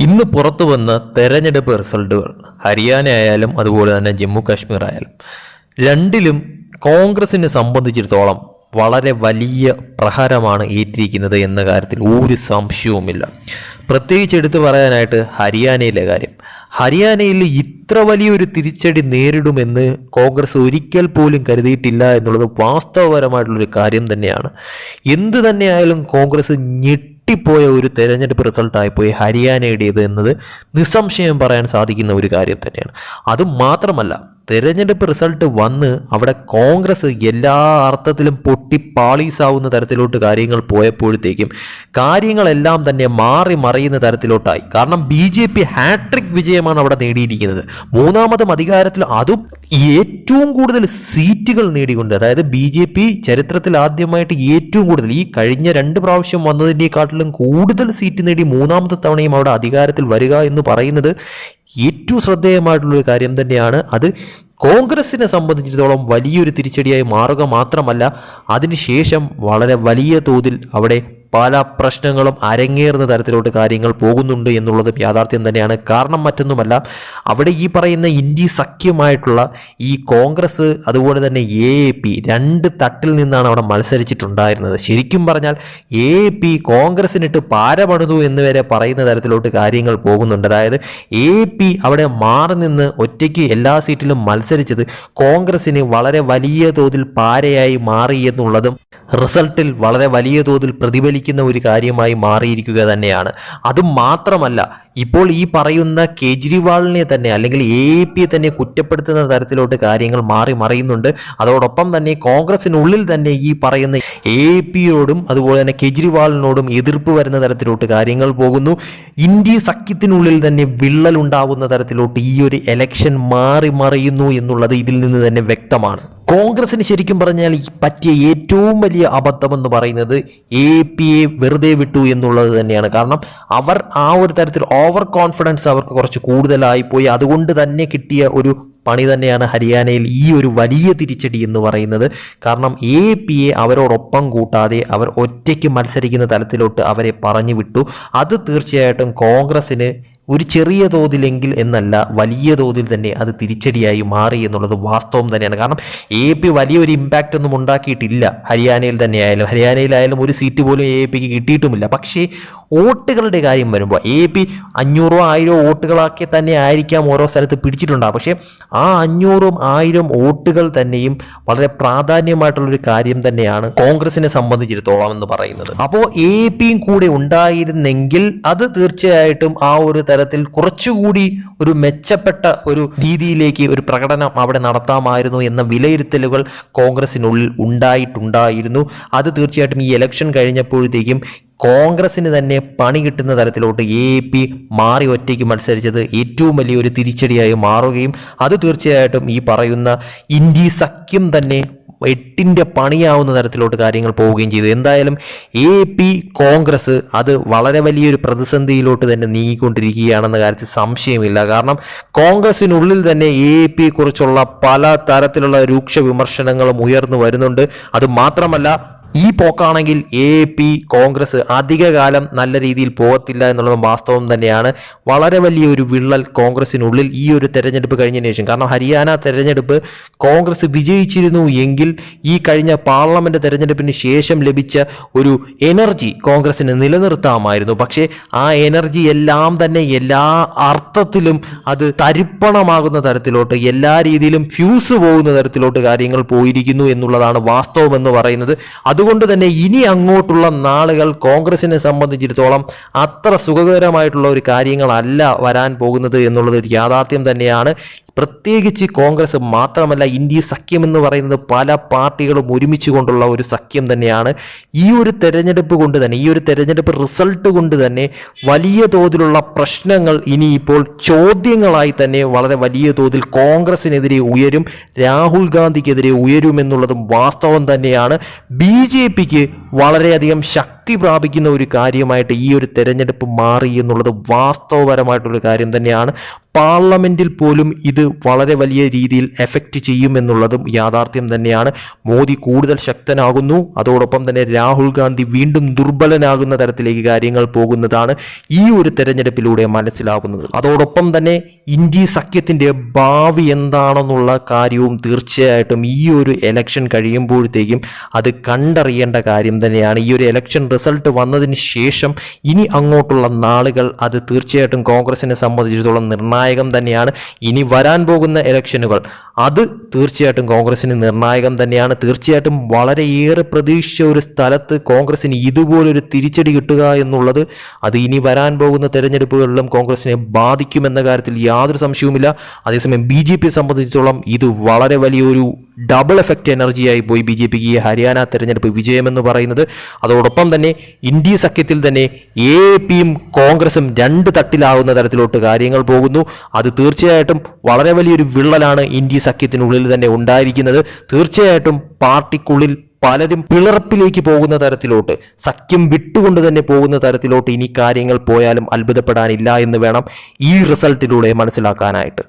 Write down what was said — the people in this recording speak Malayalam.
ഇന്ന് പുറത്തു വന്ന തെരഞ്ഞെടുപ്പ് റിസൾട്ടുകൾ ഹരിയാന ആയാലും അതുപോലെ തന്നെ ജമ്മു കാശ്മീർ ആയാലും. രണ്ടിലും കോൺഗ്രസിനെ സംബന്ധിച്ചിടത്തോളം വളരെ വലിയ പ്രഹരമാണ് ഏറ്റിരിക്കുന്നത് എന്ന കാര്യത്തിൽ ഒരു സംശയവുമില്ല. പ്രത്യേകിച്ച് എടുത്തു പറയാനായിട്ട് ഹരിയാനയിലെ കാര്യം. ഹരിയാനയിൽ ഇത്ര വലിയൊരു തിരിച്ചടി നേരിടുമെന്ന് കോൺഗ്രസ് ഒരിക്കൽ പോലും കരുതിയിട്ടില്ല എന്നുള്ളത് വാസ്തവപരമായിട്ടുള്ളൊരു കാര്യം തന്നെയാണ്. എന്ത് തന്നെയായാലും കോൺഗ്രസ് ഞെട്ടിപ്പോയ ഒരു തെരഞ്ഞെടുപ്പ് റിസൾട്ടായിപ്പോയി ഹരിയാനയുടേത് എന്നത് നിസ്സംശയം പറയാൻ സാധിക്കുന്ന ഒരു കാര്യം തന്നെയാണ്. അതും മാത്രമല്ല തെരഞ്ഞെടുപ്പ് റിസൾട്ട് വന്ന് അവിടെ കോൺഗ്രസ് എല്ലാ അർത്ഥത്തിലും പൊട്ടി പാളീസാവുന്ന തരത്തിലോട്ട് കാര്യങ്ങൾ പോയപ്പോഴത്തേക്കും കാര്യങ്ങളെല്ലാം തന്നെ മാറി മറിയുന്ന തരത്തിലോട്ടായി. കാരണം ബി ജെ പി ഹാട്രിക് വിജയമാണ് അവിടെ നേടിയിരിക്കുന്നത്. മൂന്നാമതും അധികാരത്തിൽ അതും ഏറ്റവും കൂടുതൽ സീറ്റുകൾ നേടിക്കൊണ്ട് അതായത് ബി ജെ പി ചരിത്രത്തിൽ ആദ്യമായിട്ട് ഏറ്റവും കൂടുതൽ ഈ കഴിഞ്ഞ രണ്ട് പ്രാവശ്യം വന്നതിന്റെക്കാട്ടിലും കൂടുതൽ സീറ്റ് നേടി മൂന്നാമത്തെ തവണയും അവിടെ അധികാരത്തിൽ വരിക എന്ന് പറയുന്നത് ഏറ്റവും ശ്രദ്ധേയമായിട്ടുള്ളൊരു കാര്യം തന്നെയാണ്. അത് കോൺഗ്രസിനെ സംബന്ധിച്ചിടത്തോളം വലിയൊരു തിരിച്ചടിയായി മാറുക മാത്രമല്ല അതിനുശേഷം വളരെ വലിയ തോതിൽ അവിടെ പല പ്രശ്നങ്ങളും അരങ്ങേറുന്ന തരത്തിലോട്ട് കാര്യങ്ങൾ പോകുന്നുണ്ട് എന്നുള്ളതും യാഥാർത്ഥ്യം തന്നെയാണ്. കാരണം മറ്റൊന്നുമല്ല അവിടെ ഈ പറയുന്ന ഇന്ത്യ സഖ്യമായിട്ടുള്ള ഈ കോൺഗ്രസ് അതുപോലെ തന്നെ എ പി രണ്ട് തട്ടിൽ നിന്നാണ് അവിടെ മത്സരിച്ചിട്ടുണ്ടായിരുന്നത്. ശരിക്കും പറഞ്ഞാൽ എ എ പി കോൺഗ്രസിനിട്ട് പാരപണിതു എന്ന് വരെ പറയുന്ന തരത്തിലോട്ട് കാര്യങ്ങൾ പോകുന്നുണ്ട്. അതായത് എ പി അവിടെ മാറി നിന്ന് ഒറ്റയ്ക്ക് എല്ലാ സീറ്റിലും മത്സരിച്ചത് കോൺഗ്രസിന് വളരെ വലിയ തോതിൽ പാരയായി മാറി എന്നുള്ളതും റിസൾട്ടിൽ വളരെ വലിയ തോതിൽ പ്രതിഫലിക്കുന്ന ഒരു കാര്യമായി മാറിയിരിക്കുക തന്നെയാണ്. അതും മാത്രമല്ല ഇപ്പോൾ ഈ പറയുന്ന കേജ്രിവാളിനെ തന്നെ അല്ലെങ്കിൽ എ പിയെ തന്നെ കുറ്റപ്പെടുത്തുന്ന തരത്തിലോട്ട് കാര്യങ്ങൾ മാറി മറിയുന്നുണ്ട്. അതോടൊപ്പം തന്നെ കോൺഗ്രസിനുള്ളിൽ തന്നെ ഈ പറയുന്ന എ പിയോടും അതുപോലെ തന്നെ കേജ്രിവാളിനോടും എതിർപ്പ് വരുന്ന തരത്തിലോട്ട് കാര്യങ്ങൾ പോകുന്നു. ഇന്ത്യ സഖ്യത്തിനുള്ളിൽ തന്നെ വിള്ളൽ ഉണ്ടാവുന്ന തരത്തിലോട്ട് ഈ ഒരു എലക്ഷൻ മാറി മറിയുന്നു എന്നുള്ളത് ഇതിൽ നിന്ന് തന്നെ വ്യക്തമാണ്. കോൺഗ്രസിന് ശരിക്കും പറഞ്ഞാൽ പറ്റിയ ഏറ്റവും വലിയ അബദ്ധം എന്ന് പറയുന്നത് എ പി എ വെറുതെ വിട്ടു എന്നുള്ളത് തന്നെയാണ്. കാരണം അവർ ആ ഒരു തരത്തിൽ ഓവർ കോൺഫിഡൻസ് അവർക്ക് കുറച്ച് കൂടുതലായി പോയി അതുകൊണ്ട് തന്നെ കിട്ടിയ ഒരു പണി തന്നെയാണ് ഹരിയാനയിൽ ഈ ഒരു വലിയ തിരിച്ചടി എന്ന് പറയുന്നത്. കാരണം എ പി എ അവരോടൊപ്പം കൂട്ടാതെ അവർ ഒറ്റയ്ക്ക് മത്സരിക്കുന്ന തലത്തിലോട്ട് അവരെ പറഞ്ഞു വിട്ടു. അത് തീർച്ചയായിട്ടും കോൺഗ്രസിന് ഒരു ചെറിയ തോതിലെങ്കിൽ എന്നല്ല വലിയ തോതിൽ തന്നെ അത് തിരിച്ചടിയായി മാറി എന്നുള്ളത് വാസ്തവം തന്നെയാണ്. കാരണം എ പി വലിയൊരു ഇമ്പാക്റ്റ് ഒന്നും ഉണ്ടാക്കിയിട്ടില്ല. ഹരിയാനയിൽ തന്നെ ആയാലും ഹരിയാനയിലായാലും ഒരു സീറ്റ് പോലും എ പിക്ക് കിട്ടിയിട്ടുമില്ല. പക്ഷേ വോട്ടുകളുടെ കാര്യം വരുമ്പോൾ എ പി അഞ്ഞൂറോ ആയിരോ വോട്ടുകളാക്കി തന്നെ ആയിരിക്കാം ഓരോ സ്ഥലത്ത് പിടിച്ചിട്ടുണ്ടാകും പക്ഷേ ആ അഞ്ഞൂറും ആയിരം വോട്ടുകൾ തന്നെയും വളരെ പ്രാധാന്യമായിട്ടുള്ളൊരു കാര്യം തന്നെയാണ് കോൺഗ്രസിനെ സംബന്ധിച്ചിടത്തോളം എന്ന് പറയുന്നത്. അപ്പോൾ എ പിയും കൂടെ ഉണ്ടായിരുന്നെങ്കിൽ അത് തീർച്ചയായിട്ടും ആ ഒരു തരത്തിൽ കുറച്ചുകൂടി ഒരു മെച്ചപ്പെട്ട ഒരു രീതിയിലേക്ക് ഒരു പ്രകടനം അവിടെ നടത്താമായിരുന്നു എന്ന വിലയിരുത്തലുകൾ കോൺഗ്രസിനുള്ളിൽ ഉണ്ടായിട്ടുണ്ടായിരുന്നു. അത് തീർച്ചയായിട്ടും ഈ ഇലക്ഷൻ കഴിഞ്ഞപ്പോഴത്തേക്കും കോൺഗ്രസിന് തന്നെ പണി കിട്ടുന്ന തരത്തിലോട്ട് എ പി മാറി ഒറ്റയ്ക്ക് മത്സരിച്ചത് ഏറ്റവും വലിയൊരു തിരിച്ചടിയായി മാറുകയും അത് തീർച്ചയായിട്ടും ഈ പറയുന്ന ഇന്ത്യ സഖ്യം തന്നെ എട്ടിന്റെ പണിയാവുന്ന തരത്തിലോട്ട് കാര്യങ്ങൾ പോവുകയും ചെയ്തു. എന്തായാലും എ പി കോൺഗ്രസ് അത് വളരെ വലിയൊരു പ്രതിസന്ധിയിലോട്ട് തന്നെ നീങ്ങിക്കൊണ്ടിരിക്കുകയാണെന്ന കാര്യത്തിൽ സംശയമില്ല. കാരണം കോൺഗ്രസിനുള്ളിൽ തന്നെ എ പി കുറിച്ചുള്ള പല തരത്തിലുള്ള രൂക്ഷ വിമർശനങ്ങളും ഉയർന്നു വരുന്നുണ്ട്. അത് മാത്രമല്ല ഈ പോക്കാണെങ്കിൽ എ പി കോൺഗ്രസ് അധികകാലം നല്ല രീതിയിൽ പോകത്തില്ല എന്നുള്ളത് വാസ്തവം തന്നെയാണ്. വളരെ വലിയ ഒരു വിള്ളൽ കോൺഗ്രസിനുള്ളിൽ ഈ ഒരു തെരഞ്ഞെടുപ്പ് കഴിഞ്ഞതിന് ശേഷം. കാരണം ഹരിയാന തെരഞ്ഞെടുപ്പ് കോൺഗ്രസ് വിജയിച്ചിരുന്നു എങ്കിൽ ഈ കഴിഞ്ഞ പാർലമെന്റ് തെരഞ്ഞെടുപ്പിന് ശേഷം ലഭിച്ച ഒരു എനർജി കോൺഗ്രസിന് നിലനിർത്താമായിരുന്നു. പക്ഷേ ആ എനർജി എല്ലാം തന്നെ എല്ലാ അർത്ഥത്തിലും അത് തരിപ്പണമാകുന്ന തരത്തിലോട്ട് എല്ലാ രീതിയിലും ഫ്യൂസ് പോകുന്ന തരത്തിലോട്ട് കാര്യങ്ങൾ പോയിരിക്കുന്നു എന്നുള്ളതാണ് വാസ്തവം എന്ന് പറയുന്നത് അതുകൊണ്ട് തന്നെ ഇനി അങ്ങോട്ടുള്ള നാളുകൾ കോൺഗ്രസിനെ സംബന്ധിച്ചിടത്തോളം അത്ര സുഖകരമായിട്ടുള്ള ഒരു കാര്യങ്ങളല്ല വരാൻ പോകുന്നത് എന്നുള്ളത് യാഥാർത്ഥ്യം തന്നെയാണ്. പ്രത്യേകിച്ച് കോൺഗ്രസ് മാത്രമല്ല ഇന്ത്യ സഖ്യം എന്ന് പറയുന്നത് പല പാർട്ടികളും ഒരുമിച്ച് കൊണ്ടുള്ള ഒരു സഖ്യം തന്നെയാണ്. ഈ ഒരു തെരഞ്ഞെടുപ്പ് കൊണ്ട് തന്നെ ഈ ഒരു തെരഞ്ഞെടുപ്പ് റിസൾട്ട് കൊണ്ട് തന്നെ വലിയ തോതിലുള്ള പ്രശ്നങ്ങൾ ഇനിയിപ്പോൾ ചോദ്യങ്ങളായി തന്നെ വളരെ വലിയ തോതിൽ കോൺഗ്രസിനെതിരെ ഉയരും രാഹുൽ ഗാന്ധിക്കെതിരെ ഉയരുമെന്നുള്ളതും വാസ്തവം തന്നെയാണ്. ബി ജെ പിക്ക് വളരെയധികം ശക്തി പ്രാപിക്കുന്ന ഒരു കാര്യമായിട്ട് ഈ ഒരു തെരഞ്ഞെടുപ്പ് മാറി എന്നുള്ളത് വാസ്തവപരമായിട്ടുള്ള കാര്യം തന്നെയാണ്. പാർലമെന്റിൽ പോലും ഇത് വളരെ വലിയ രീതിയിൽ എഫക്റ്റ് ചെയ്യും എന്നുള്ളതും യാഥാർത്ഥ്യം തന്നെയാണ്. മോദി കൂടുതൽ ശക്തനാകുന്നു. അതോടൊപ്പം തന്നെ രാഹുൽ ഗാന്ധി വീണ്ടും ദുർബലനാകുന്ന തരത്തിലേക്ക് കാര്യങ്ങൾ പോകുന്നതാണ് ഈ ഒരു തെരഞ്ഞെടുപ്പിലൂടെ മനസ്സിലാകുന്നത്. അതോടൊപ്പം തന്നെ ഇന്ത്യ സഖ്യത്തിന്റെ ഭാവി എന്താണെന്നുള്ള കാര്യവും തീർച്ചയായിട്ടും ഈ ഒരു എലക്ഷൻ കഴിയുമ്പോഴത്തേക്കും അത് കണ്ടറിയേണ്ട കാര്യം തന്നെയാണ്. ഈ ഒരു എലക്ഷൻ റിസൾട്ട് വന്നതിന് ശേഷം ഇനി അങ്ങോട്ടുള്ള നാളുകൾ അത് തീർച്ചയായിട്ടും കോൺഗ്രസിനെ സംബന്ധിച്ചിടത്തോളം നിർണായകം തന്നെയാണ്. ഇനി വരാൻ പോകുന്ന എലക്ഷനുകൾ അത് തീർച്ചയായിട്ടും കോൺഗ്രസിന് നിർണായകം തന്നെയാണ്. തീർച്ചയായിട്ടും വളരെയേറെ പ്രതീക്ഷിച്ച ഒരു സ്ഥലത്ത് കോൺഗ്രസിന് ഇതുപോലൊരു തിരിച്ചടി കിട്ടുക എന്നുള്ളത് അത് ഇനി വരാൻ പോകുന്ന തെരഞ്ഞെടുപ്പുകളിലും കോൺഗ്രസിനെ ബാധിക്കുമെന്ന കാര്യത്തിൽ യാതൊരു സംശയവുമില്ല. അതേസമയം ബി ജെ പിയെ സംബന്ധിച്ചിടത്തോളം ഇത് വളരെ വലിയൊരു ഡബിൾ എഫക്റ്റ് എനർജിയായി പോയി ബി ജെ പിക്ക് ഈ ഹരിയാന തെരഞ്ഞെടുപ്പ് വിജയമെന്ന് പറയുന്നത്. അതോടൊപ്പം തന്നെ ഇന്ത്യ സഖ്യത്തിൽ തന്നെ എ പിയും കോൺഗ്രസും രണ്ട് തട്ടിലാവുന്ന തരത്തിലോട്ട് കാര്യങ്ങൾ പോകുന്നു. അത് തീർച്ചയായിട്ടും വളരെ വലിയൊരു വിള്ളലാണ് ഇന്ത്യ സഖ്യത്തിനുള്ളിൽ തന്നെ ഉണ്ടായിരിക്കുന്നത്. തീർച്ചയായിട്ടും പാർട്ടിക്കുള്ളിൽ പലരും പിളർപ്പിലേക്ക് പോകുന്ന തരത്തിലോട്ട് സഖ്യം വിട്ടുകൊണ്ട് തന്നെ പോകുന്ന തരത്തിലോട്ട് ഇനി കാര്യങ്ങൾ പോയാലും അത്ഭുതപ്പെടാനില്ല എന്ന് വേണം ഈ റിസൾട്ടിലൂടെ മനസ്സിലാക്കാനായിട്ട്.